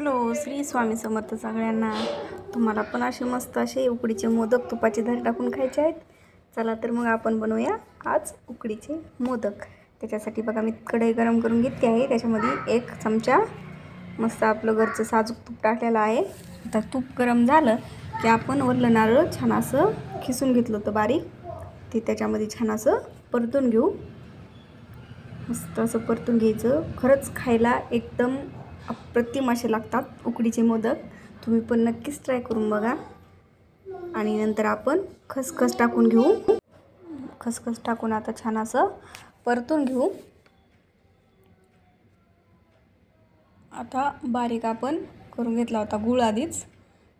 Hello Shri Swami Samarth सगळ्यांना. तुम्हाला पण असे मस्त असे उकडीचे मोदक तुपाचे धर टाकून खायचे आहेत. चला तर मग आपण बनवूया आज उकडीचे मोदक. त्याच्यासाठी बघा मी कढई गरम करून घेतली आहे. त्याच्यामध्ये एक चमचा मस्त आपलं घरचं साजूक तूप टाकलेलं आहे. आता तूप गरम झालं की आपण वरलं नारळ छान असं खिसून घेतलं होतं बारीक. ते त्याच्यामध्ये छान असं परतून घेऊ. मस्त असं परतून घ्यायचं. खरंच खायला एकदम अप्रतिम असे लागतात उकडीचे मोदक. तुम्ही पण नक्कीच ट्राय करून बघा. आणि नंतर आपण खसखस टाकून घेऊ. खसखस टाकून आता छान असं परतून घेऊ. आता बारीक आपण करून घेतला होता गूळ आधीच.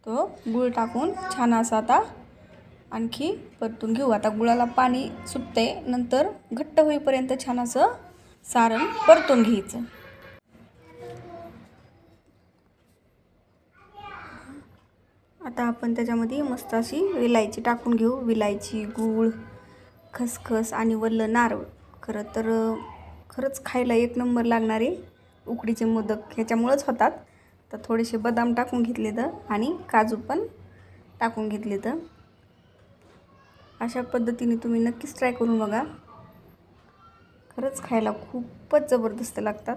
तो गूळ टाकून छान असं आता आणखी परतून घेऊ. आता गुळाला पाणी सुटते नंतर घट्ट होईपर्यंत छान असं सारण परतून घ्यायचं. आता आपण त्याच्यामध्ये मस्त अशी विलायची टाकून घेऊ. विलायची गूळ खसखस आणि वल्लं नारळ. खरं तर खरंच खायला एक नंबर लागणारे उकडीचे मोदक ह्याच्यामुळंच होतात. तर थोडेसे बदाम टाकून घेतले तर आणि काजू पण टाकून घेतले तर अशा पद्धतीने तुम्ही नक्कीच ट्राय करून बघा. खरंच खायला खूपच जबरदस्त लागतात.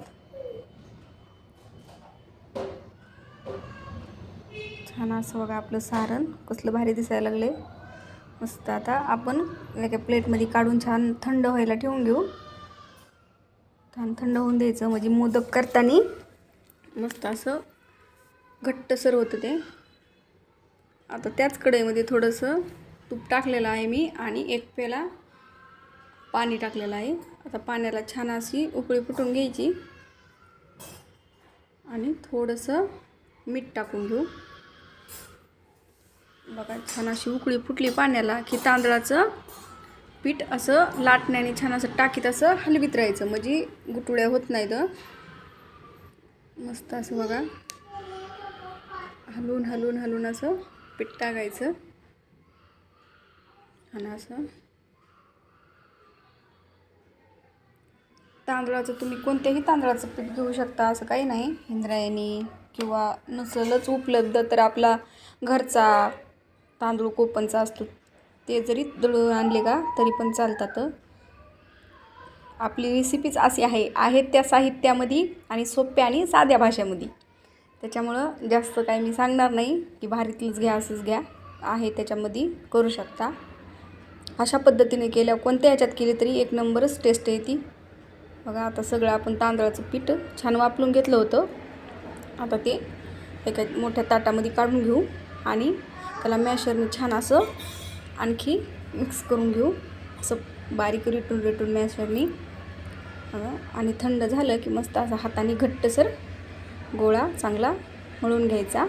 छान असं बघा आपलं सारण. कसलं भारी दिसायला लागले मस्त आता आपण एका प्लेटमध्ये काढून छान थंड व्हायला ठेवून घेऊ. छान थंड होऊन द्यायचं. म्हणजे मोदक करताना मस्त असं घट्टसर होतं ते. आता त्याच कढईमध्ये थोडंसं तूप टाकलेलं आहे मी आणि एक पेला पाणी टाकलेलं आहे. आता पाण्याला छान अशी उकळी फुटून घ्यायची. आणि थोडंसं मीठ टाकून घेऊ. बघा छान अशी उकळी फुटली पाण्याला की तांदळाचं पीठ असं लाटण्याने छान असं टाकीत असं हलवीत राहायचं. म्हणजे गुटुळ्या होत नाही तर मस्त असं बघा. हलवून हलवून हलवून असं पीठ टाकायचं. आणि असं तांदळाचं तुम्ही कोणत्याही तांदळाचं पीठ घेऊ शकता असं काही नाही. इंद्रायणी किंवा नसलच उपलब्ध तर आपला घरचा तांदूळ कोपनचा असतो. ते जरी दळून आणले का तरी पण चालतात. आपली रेसिपीच अशी आहे आहेत त्या साहित्यामध्ये आणि सोप्या आणि साध्या भाषेमध्ये. त्याच्यामुळं जास्त काही मी सांगणार नाही की भारीतलंच घ्या असंच घ्या आहे त्याच्यामध्ये करू शकता. अशा पद्धतीने केल्या कोणत्या ह्याच्यात केली तरी एक नंबरच टेस्ट येते. बघा आता सगळं आपण तांदळाचं पीठ छान वापरून घेतलं होतं. आता ते एका मोठ्या ताटामध्ये काढून घेऊ आणि त्याला मॅशरने छान असं आणखी मिक्स करून घेऊ. असं बारीक रिटून रिटून मॅशरनी आणि थंड झालं की मस्त असं हाताने घट्टसर गोळा चांगला मळून घ्यायचा.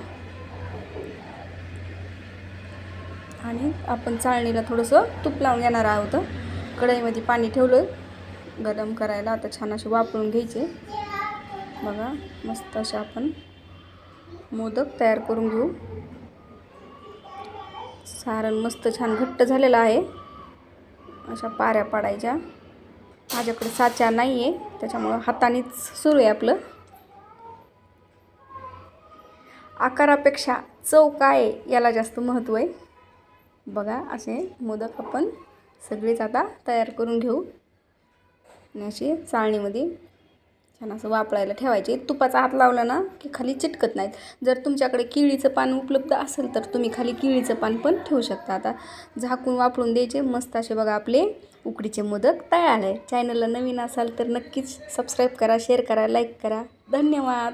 आणि आपण चाळणीला थोडंसं तूप लावून घेणार आहोत. कढईमध्ये पाणी ठेवलं. गरम करायला आता छान असे वापरून घ्यायचे. बघा मस्त असे आपण मोदक तयार करून घेऊ. सारण मस्त छान घट्ट झालेलं आहे. अशा पाऱ्या पाडायच्या. माझ्याकडे साच्या नाही आहे त्याच्यामुळं हातानेच सुरू आहे आपलं. आकारापेक्षा चव काय याला जास्त महत्त्व आहे. बघा असे मोदक आपण सगळेच आता तयार करून घेऊ. आणि असे चाळणीमध्ये छान असं वापरायला ठेवायचे. तुपाचा हात लावला ना की खाली चिटकत नाहीत. जर तुमच्याकडे केळीचं पान उपलब्ध असेल तर तुम्ही खाली केळीचं पान पण ठेवू शकता. आता झाकून वापरून द्यायचे. मस्त असे बघा आपले उकडीचे मोदक तयार आहे. चॅनलला नवीन असाल तर नक्कीच सबस्क्राईब करा शेअर करा लाईक करा. धन्यवाद!